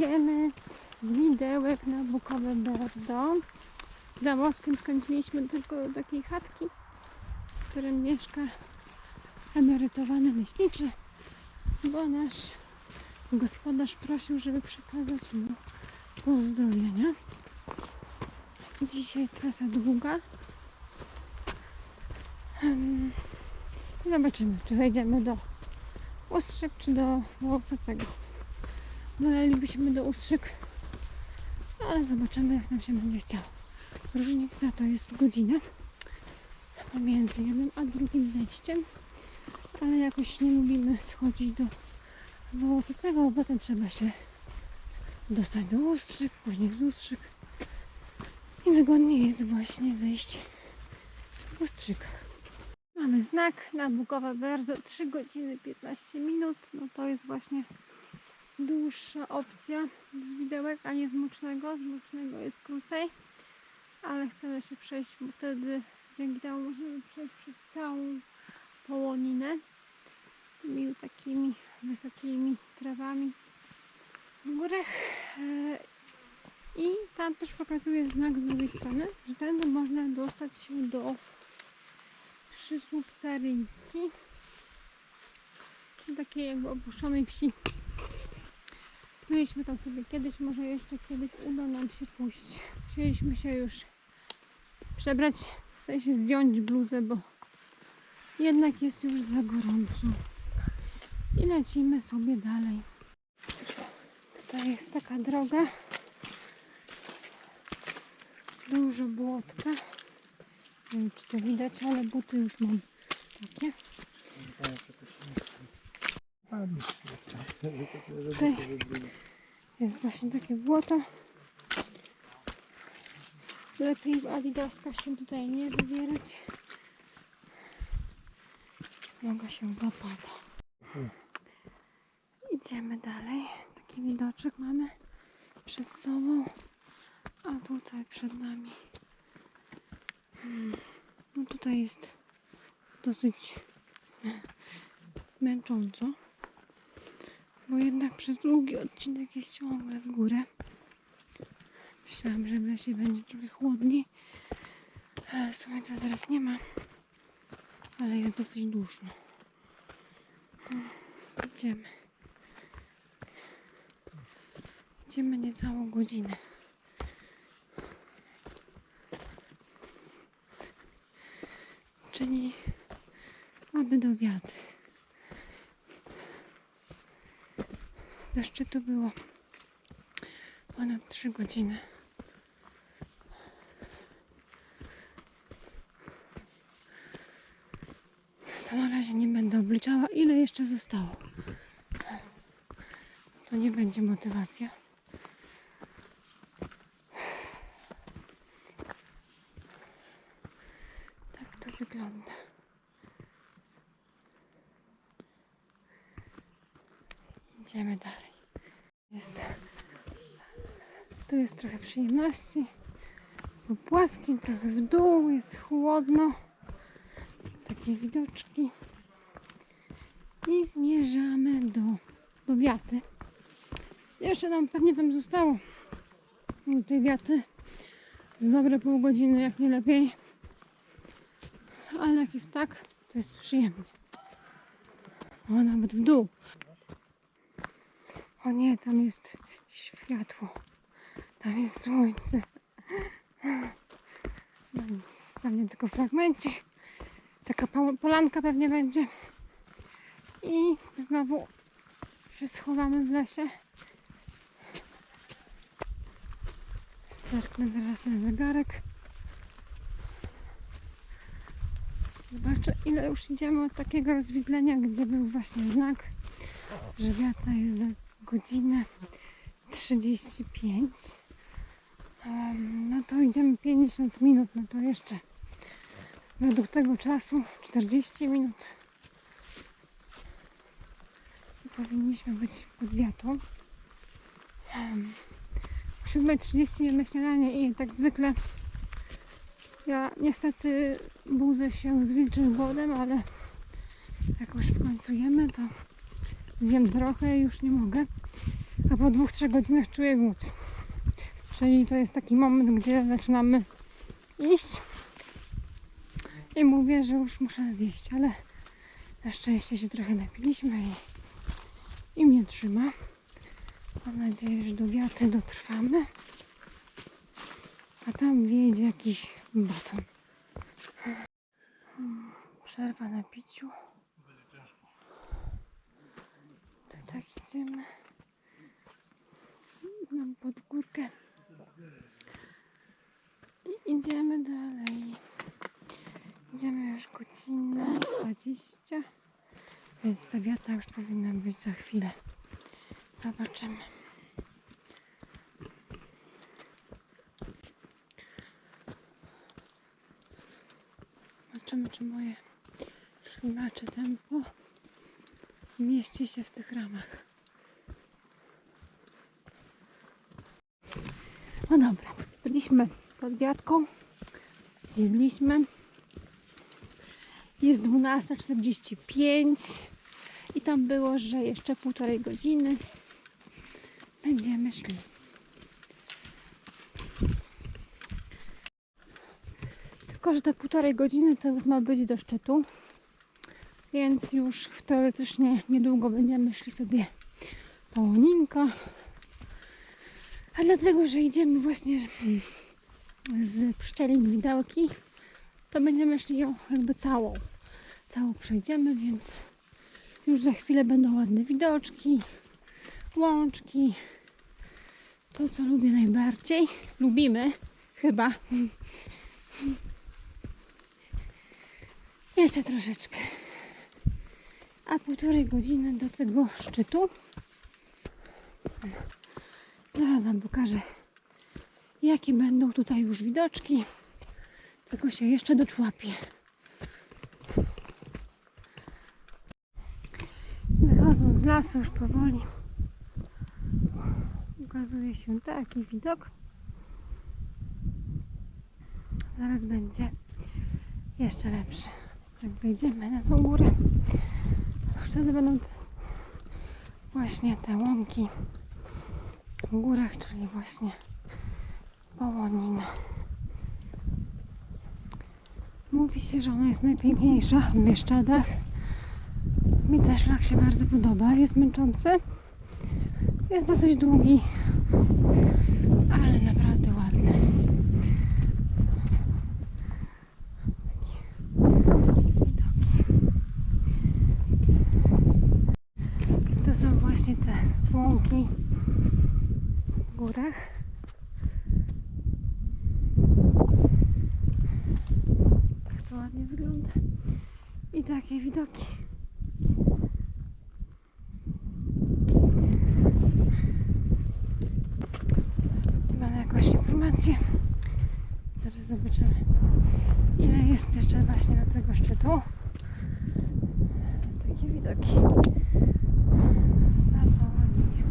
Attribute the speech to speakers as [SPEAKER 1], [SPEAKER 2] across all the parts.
[SPEAKER 1] Idziemy z widełek na Bukowe Berdo. Za mostem skończyliśmy tylko do takiej chatki, w którym mieszka emerytowany leśniczy, bo nasz gospodarz prosił, żeby przekazać mu pozdrowienia. Dzisiaj trasa długa. Zobaczymy, czy zajdziemy do Ustrzyk, czy do Wołosacego. Wolelibyśmy do Ustrzyk, ale zobaczymy, jak nam się będzie chciało. Różnica to jest godzina pomiędzy jednym a drugim zejściem, ale jakoś nie lubimy schodzić do Wołosacego, bo potem trzeba się dostać do Ustrzyk, później z Ustrzyk. I wygodniej jest właśnie zejść w Ustrzykach. Mamy znak na Bukowe Berdo 3 godziny 15 minut. No to jest właśnie dłuższa opcja z widełek, a nie z mucznego. Z mucznego jest krócej, ale chcemy się przejść, bo wtedy dzięki temu możemy przejść przez całą połoninę tymi takimi wysokimi trawami w górach. E, I tam też pokazuje znak z drugiej strony, że tędy można dostać się do Przysłup Caryński. Czyli takiej jakby opuszczonej wsi. Byliśmy tam sobie kiedyś, może jeszcze kiedyś uda nam się pójść. Chcieliśmy się już przebrać, w sensie zdjąć bluzę, bo jednak jest już za gorąco. I lecimy sobie dalej. Tutaj jest taka droga. Dużo błotka. Nie wiem, czy to widać, ale buty już mam takie. Tutaj jest właśnie takie błoto. Lepiej w adidaska się tutaj nie wybierać. Noga się zapada. Idziemy dalej. Taki widoczek mamy przed sobą, a tutaj przed nami no tutaj jest dosyć męcząco, bo jednak przez długi odcinek jest ciągle w górę. Myślałam, że w lesie będzie trochę chłodniej. E, Słońca teraz nie ma, ale jest dosyć duszno. Idziemy. Idziemy niecałą godzinę. czyli aby do wiatr. Do szczytu było ponad 3 godziny. To na razie nie będę obliczała, ile jeszcze zostało. To nie będzie motywacja. Tak to wygląda. Idziemy dalej. Jest. Tu jest trochę przyjemności. Po płaskim, trochę w dół, jest chłodno. Takie widoczki. I zmierzamy do, do wiaty. Jeszcze nam pewnie tam zostało tej wiaty z dobre pół godziny, jak nie lepiej ale jak jest tak, to jest przyjemnie. O, nawet w dół. O nie, tam jest światło. Tam jest słońce. No nic, pewnie tylko fragmencik. Taka po- polanka pewnie będzie. I znowu się schowamy w lesie. Zerknę zaraz na zegarek. Zobaczę ile już idziemy od takiego rozwidlenia, gdzie był właśnie znak, że wiata jest za godzinę 35. No to idziemy 50 minut, no to jeszcze według tego czasu 40 minut. Powinniśmy być pod wiatą. Em, O 7.30 jemy śniadanie i tak zwykle ja niestety budzę się z wilczym głodem, ale jak już w końcu jemy, to zjem trochę i już nie mogę. a po dwóch, trzech godzinach czuję głód. Czyli to jest taki moment, gdzie zaczynamy iść i mówię, że już muszę zjeść, ale na szczęście się trochę napiliśmy i, i mnie trzyma. Mam nadzieję, że do wiaty dotrwamy. A tam wjedzie jakiś baton. Przerwa na piciu. To tak idziemy. Mam pod górkę. Idziemy dalej. Idziemy już godzinę 20. Więc ta wiata już powinna być za chwilę. Zobaczymy. Zobaczymy, czy moje ślimacze tempo mieści się w tych ramach. No dobra, byliśmy pod wiatką, zjedliśmy. Jest 12.45 i tam było, że jeszcze półtorej godziny będziemy szli. Tylko, że te półtorej godziny to już ma być do szczytu, więc już teoretycznie niedługo będziemy szli sobie po Łoninka. A dlatego, że idziemy właśnie z pszczelin widełki, to będziemy szli ją jakby całą. Całą przejdziemy, więc już za chwilę będą ładne widoczki, łączki. To, co lubię najbardziej. Lubimy, chyba. Jeszcze troszeczkę. A półtorej godziny do tego szczytu. Zaraz Wam pokażę, jakie będą tutaj już widoczki. Tylko się jeszcze doczłapię. Wychodząc z lasu już powoli ukazuje się taki widok. Zaraz będzie jeszcze lepszy. Jak wejdziemy na tą górę, wtedy będą te, właśnie te łąki w górach, czyli właśnie Połonina. Mówi się, że ona jest najpiękniejsza w Bieszczadach. Mi też szlak się bardzo podoba. Jest męczący. Jest dosyć długi, ale naprawdę ładny. To są właśnie te łąki w górach. Tak to ładnie wygląda. I takie widoki. Mamy jakąś informację. Zaraz zobaczymy, ile jest jeszcze właśnie do tego szczytu. Takie widoki. Na Wołominie.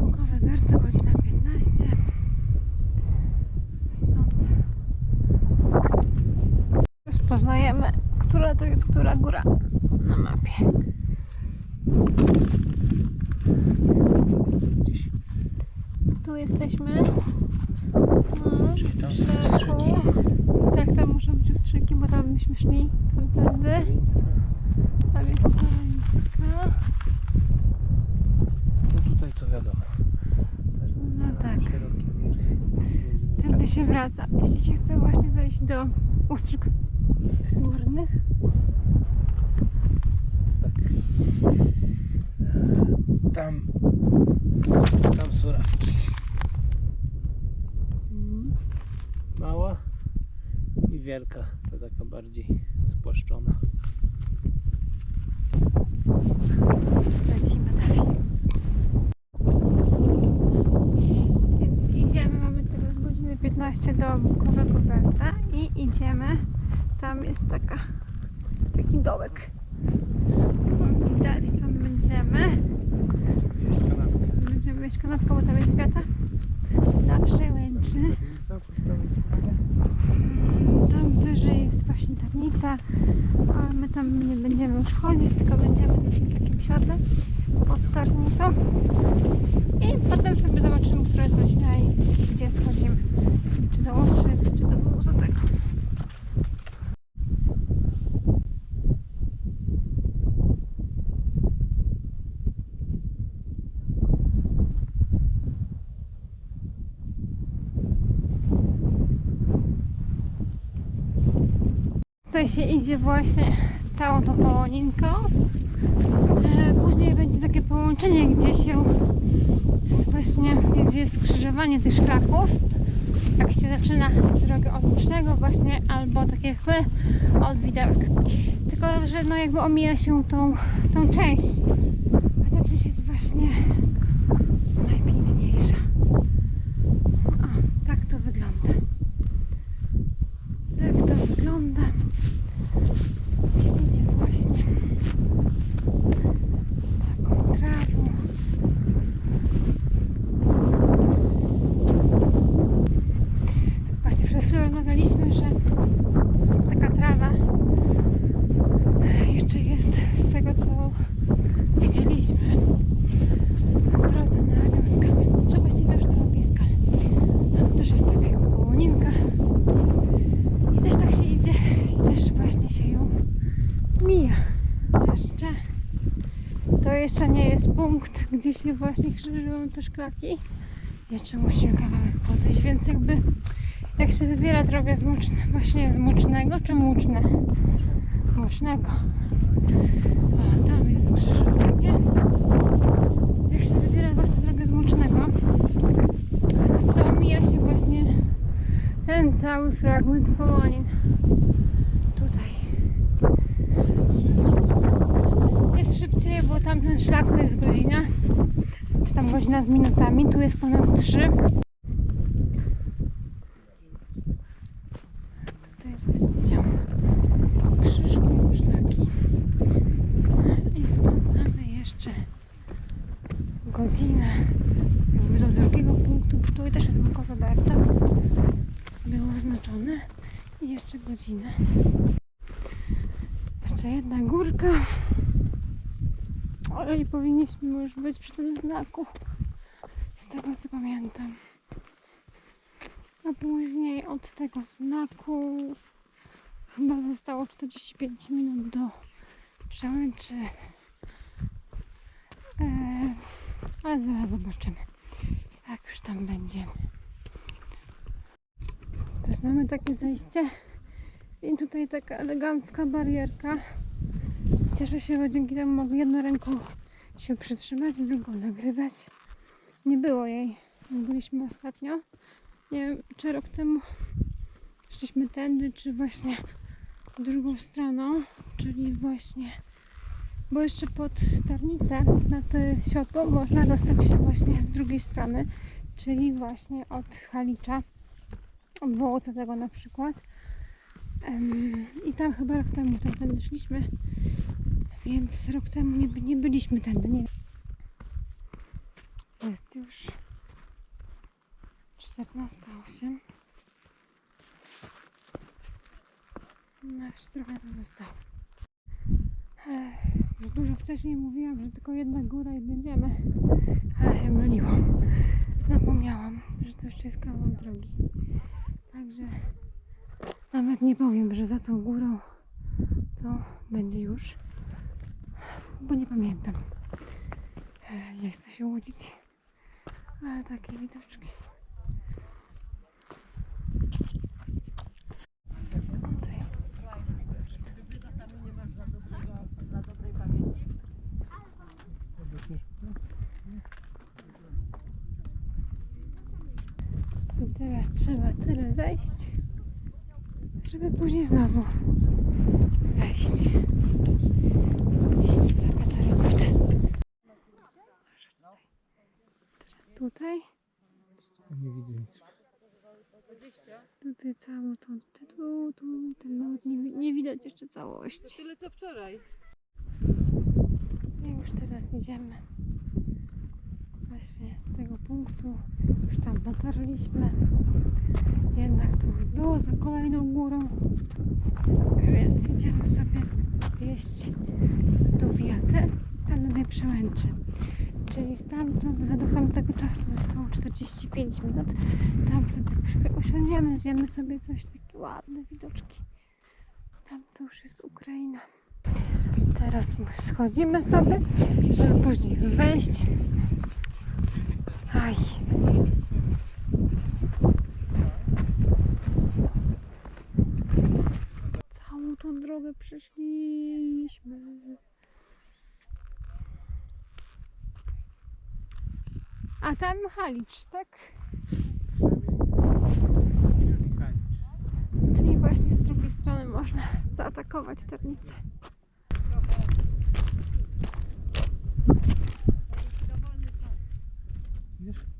[SPEAKER 1] Łukowy Berto, godzina 15. Stąd rozpoznajemy, która to jest która góra na mapie. Tu jesteśmy. No, w środku. Tak, tam muszą być ostrzyki, bo tam myśmy szli fantazy. Tam jest Toruńska.
[SPEAKER 2] No tutaj to wiadomo.
[SPEAKER 1] No tak. Tędy się wraca. Jeśli się chce właśnie zejść do ustrzyk górnych.
[SPEAKER 2] Tak. E, Tam, tam surawki.
[SPEAKER 1] Mm.
[SPEAKER 2] Mała i wielka. To taka bardziej spłaszczona.
[SPEAKER 1] Lecimy dalej. Więc idziemy, mamy teraz godzinę 15 do Bukowego Berta i idziemy. Tam jest taka, taki dołek. O, Widać, tam będziemy. Będziemy mieć kanapkę, bo tam jest wiata. Na przełęczy. Mm, Tam wyżej jest właśnie tabnica, ale my tam nie będziemy już chodzić, tylko będziemy na tym takim siodle pod tarnicą. I potem sobie zobaczymy, która jest i gdzie schodzimy. Czy do Łostrzyk, czy do Wołozowego. Tutaj się idzie właśnie całą tą połoninką. E, Później będzie takie połączenie, gdzie się właśnie, gdzie jest skrzyżowanie tych szlaków. Jak się zaczyna drogę od Łucznego właśnie, albo tak jak my, od Widełek. Tylko, że no jakby omija się tą, tą część. A ta część jest właśnie najpiękniejsza. O, tak to wygląda. Tak to wygląda. Idzie właśnie taką trawą. Właśnie przed chwilą rozmawialiśmy, że taka trawa jeszcze jest z tego co widzieliśmy na drodze na Rabiąskalę, że właściwie już na Rabieskalę. Tam też jest taka jakby połoninka i też tak się idzie i też właśnie się ją mija. Jeszcze to jeszcze nie jest punkt, gdzie się właśnie krzyżują te szklaki. Jeszcze musimy kawałek podejść, więc jakby jak się wybiera drogę z właśnie z Mucznego czy Muczne? Mucznego. O, tam jest skrzyżowanie. Jak się wybiera właśnie drogę z Mucznego, to omija się właśnie ten cały fragment Połonin. Tutaj. Jest szybciej, bo tamten szlak to jest godzina, czy tam godzina z minutami, tu jest ponad 3. Tutaj właśnie krzyżują szlaki. I stąd mamy jeszcze godzinę jakby do drugiego punktu, bo tutaj też jest Bukowe Berta. Było oznaczone. I jeszcze godzinę. Jeszcze jedna górka. Ale i powinniśmy już być przy tym znaku. Z tego co pamiętam. A później od tego znaku chyba zostało 45 minut do przełęczy. Eee, ale zaraz zobaczymy, jak już tam będziemy. Teraz mamy takie zejście i tutaj taka elegancka barierka. Cieszę się, bo dzięki temu mogę jedną ręką się przytrzymać, drugą nagrywać. Nie było jej. Byliśmy ostatnio. Nie wiem, czy rok temu szliśmy tędy, czy właśnie drugą stroną, czyli właśnie, bo jeszcze pod Tarnicę na to siodło można dostać się właśnie z drugiej strony, czyli właśnie od Halicza, od Wołoca tego na przykład. I tam chyba rok temu tamtędy szliśmy, więc rok temu nie, nie byliśmy tędy, nie Jest już 14.08. No jeszcze trochę to zostało. Już dużo wcześniej mówiłam, że tylko jedna góra i będziemy. Ale się myliłam. Zapomniałam, że to jeszcze jest kawał drogi. Także nawet nie powiem, że za tą górą to będzie już. Bo nie pamiętam. Ech, Nie chcę się łudzić. Ale takie widoczki. Teraz trzeba tyle zejść, żeby później znowu wejść. I taka to robota. Tutaj,
[SPEAKER 2] Nie widzę nic.
[SPEAKER 1] tutaj całą tą, tu, tu, ten nawet nie, nie widać jeszcze całości.
[SPEAKER 3] Tyle co wczoraj.
[SPEAKER 1] I już teraz idziemy właśnie z tego punktu już tam dotarliśmy. Jednak to już było za kolejną górą. Więc idziemy sobie zjeść do wiaty, tam na tej przełęczy. Czyli stamtąd według tamtego czasu zostało 45 minut. Tam sobie usiądziemy, zjemy sobie coś takie ładne widoczki. Tam to już jest Ukraina. Teraz my schodzimy sobie, żeby później wejść. Aj. Całą tą drogę przeszliśmy. A tam Halicz, tak? Czyli właśnie z drugiej strony można zaatakować ternicę.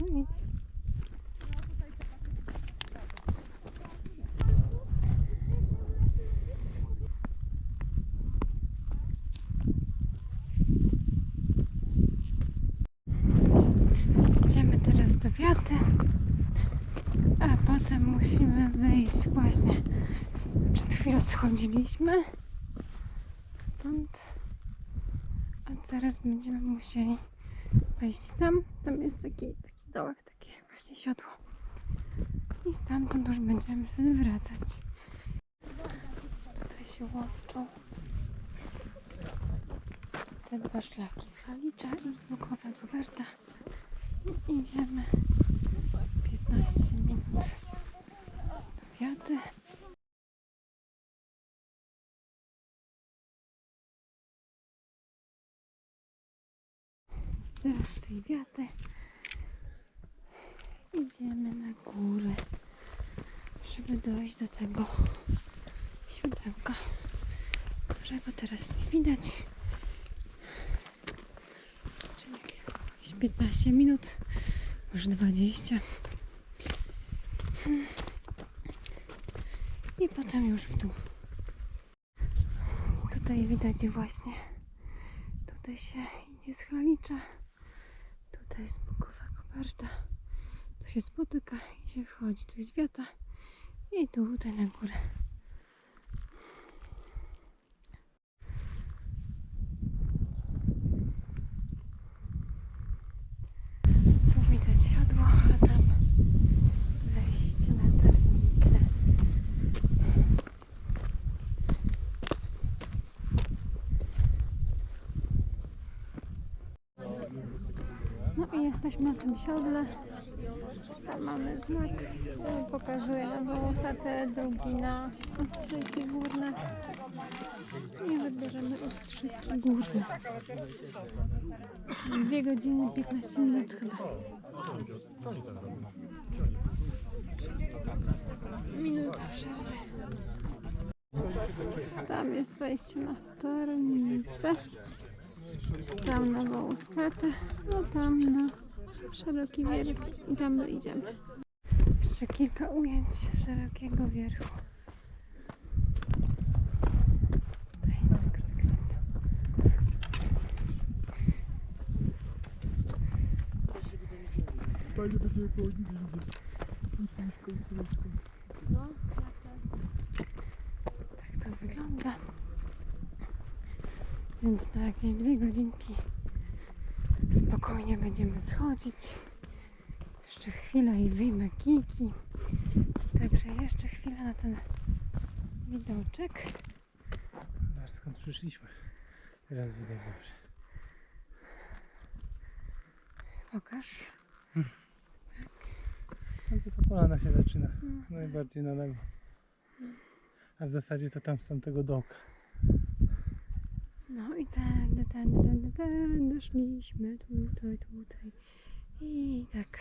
[SPEAKER 1] No idź. Idziemy teraz do wiaty, a potem musimy wyjść właśnie. Przed chwilą schodziliśmy stąd, a teraz będziemy musieli wejść tam. Tam jest taki, taki dołek, takie właśnie siodło. I stamtąd już będziemy wracać. Tutaj się łączą te dwa szlaki z Halicza i z Bukowego Werda. Idziemy 15 minut do wiaty. Teraz z tej wiaty idziemy na górę, żeby dojść do tego siodełka, którego teraz nie widać. Czyli jakieś 15 minut, może 20. Hmm. I potem już w dół. Tutaj widać właśnie, tutaj się idzie z. Tutaj jest bukowa koperta. Tu się spotyka i się wchodzi. Tu jest wiata. I tutaj na górę. Tu widać siodło, a tam wejście na tarnicę. No i jesteśmy na tym siodle. Tam mamy znak. Pokazuje na wołosate, drugi na ostrzyki górne. I wybierzemy ostrzyki górne. 2 godziny 15 minut chyba. Minuta przerwy. Tam jest wejście na tarnicę. Tam na wołosatę, no tam na szeroki wierch i tam dojdziemy. Jeszcze kilka ujęć z szerokiego wierchu. Krokant. No, tak to wygląda. Więc to jakieś dwie godzinki spokojnie będziemy schodzić. Jeszcze chwila i wyjmę kijki. Także jeszcze chwila na ten widoczek.
[SPEAKER 2] Zobacz skąd przyszliśmy. Teraz widać dobrze.
[SPEAKER 1] Pokaż.
[SPEAKER 2] No to ta polana się zaczyna.
[SPEAKER 1] Mhm.
[SPEAKER 2] Najbardziej na lewo. A w zasadzie to tam z tamtego dołka.
[SPEAKER 1] No i tędy, tędy, tędy, tędy szliśmy. Tutaj, tutaj. I tak